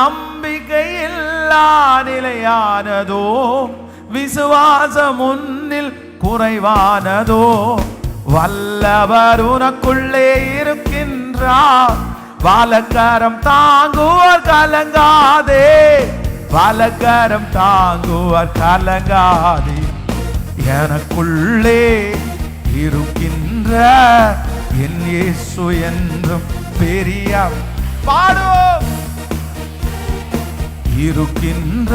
நம்பிக்கையில்லா நிலையானதோ விசுவாசம் முன்னில் குறைவானதோ வல்லவர் உனக்குள்ளே இருக்கின்றார். வாலக்கரம் தாங்குவார் கலங்காதே வாலக்கரம் தாங்குவார் கலங்காதே. எனக்குள்ளே இருக்கின்ற என் இயேசு என்றும் பெரிய பாடுவோம். இருக்கின்ற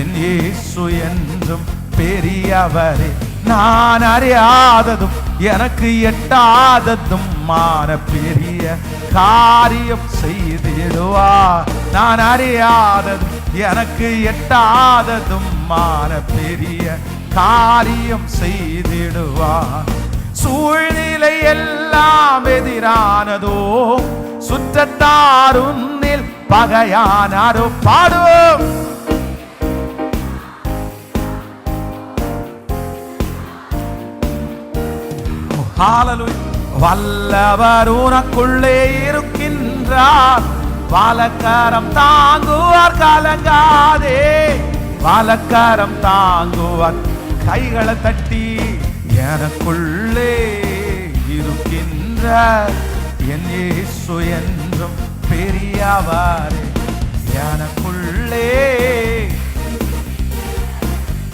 என் இயேசு என்றும் பெரியவரே. நான் அறியாததும் எனக்கு எட்டாததும் மான பெரிய காரியம் செய்திடுவா. நான் அறியாததும் எனக்கு எட்டாததும் மான பெரிய காரியம் செய்திடுவா. சூழ்நிலை எல்லாம் எதிரானதோ சுற்றத்தார் உன்னில் பகையானாரோ பாடுவோம். வல்லவர் உனக்குள்ளே இருக்கின்றார். வாலக்கரம் தாங்குவார் கலங்காதே. வாலக்கரம் தாங்குவார். கைகளை தட்டி எனக்குள்ளே இருக்கின்ற என் இயேசு என்றும் பெரியவாரே எனக்குள்ளே.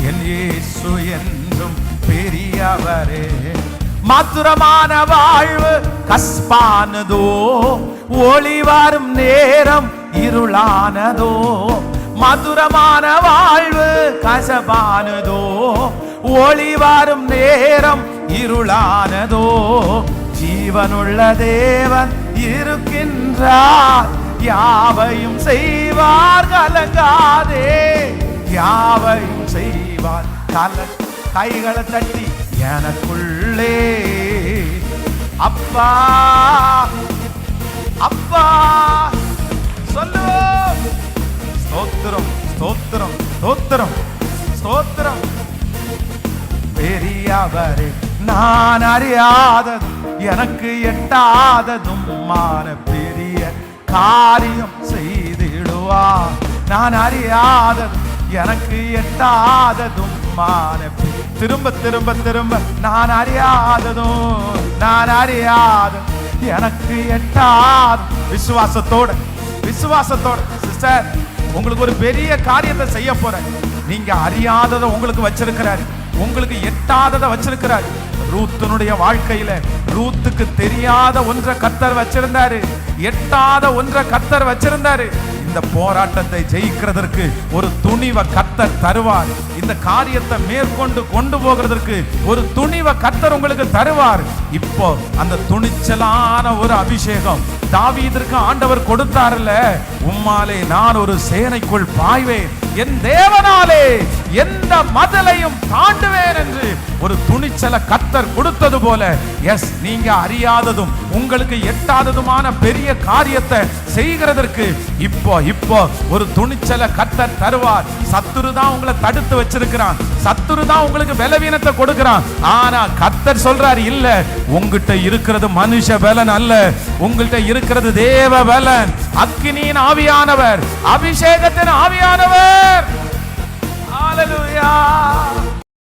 என் இயேசு என்றும் பெரியவரே. மதுரமான வாழ்வு கஸ்பானதோ ஒளி வரும் நேரம் இருளானதோ. மதுரமான வாழ்வு கசபானதோ ஒளி வரும் நேரம் இருளானதோ. ஜீவனுள்ள தேவன் இருக்கின்றார். யாவையும் செய்வார் கலங்காதே. யாவையும் செய்வார் கல கைகளை தட்டி எனக்குள்ளே. அப்பா அப்பா சொல்லுவோம் ஸ்தோத்திரம் ஸ்தோத்திரம் ஸ்தோத்திரம் ஸ்தோத்திரம். பெரியவரே நான் அறியாதது எனக்கு எட்டாததும் மான பெரிய காரியம் செய்திடுவா. நான் அறியாததும் எனக்கு எட்டாததும் மான திரும்ப திரும்ப திரும்ப நான் அறியாததும் நான் அறியாத எனக்கு எட்டாத விசுவாசத்தோட விசுவாசத்தோட சிஸ்டர் உங்களுக்கு ஒரு பெரிய காரியத்தை செய்ய போறேன். நீங்க அறியாததை உங்களுக்கு வச்சிருக்கிறாரு. உங்களுக்கு எட்டாததை வச்சிருக்கிறார். ரூத்துனுடைய வாழ்க்கையில ரூத்துக்கு தெரியாத ஒன்றை கத்தர் வச்சிருந்தாரு. எட்டாத ஒன்றை கத்தர் வச்சிருந்தாரு. இந்த போராட்டத்தை ஜெயிக்கிறதற்கு ஒரு துணிவை கத்தர் தருவார். இந்த காரியத்தை மேற்கொண்டு கொண்டு போகிறதற்கு ஒரு துணிவை கத்தர் உங்களுக்கு தருவார். இப்போ அந்த துணிச்சலான ஒரு அபிஷேகம் தாவீதற்கு ஆண்டவர் கொடுத்தார்ல உம்மாலே நான் ஒரு சேனைக்குள் பாய்வேன். என் தேவனாலே எந்த மதலையும் தாண்டுவேன் என்று ஒரு துணிச்சல கத்தர் கொடுத்தது போல எஸ் நீங்க அறியாததும் உங்களுக்கு எட்டாததுமான பெரிய காரியத்தை செய்கிறதற்கு இப்போ இப்போ ஒரு துணிச்சல கத்தர் தருவார். சத்துரு தான் உங்களை தடுத்து வச்சிருக்கிறான். சத்துரு தான் உங்களுக்கு பலவீனத்தை கொடுக்கிறான். ஆனா கத்தர் சொல்றாரு இல்ல உங்ககிட்ட இருக்கிறது மனுஷ பலன் அல்ல. உங்கள்கிட்ட இருக்கிறது தேவ பலன். அக்னியின் ஆவியானவர் அபிஷேகத்தின் ஆவியானவர். ஹalleluya.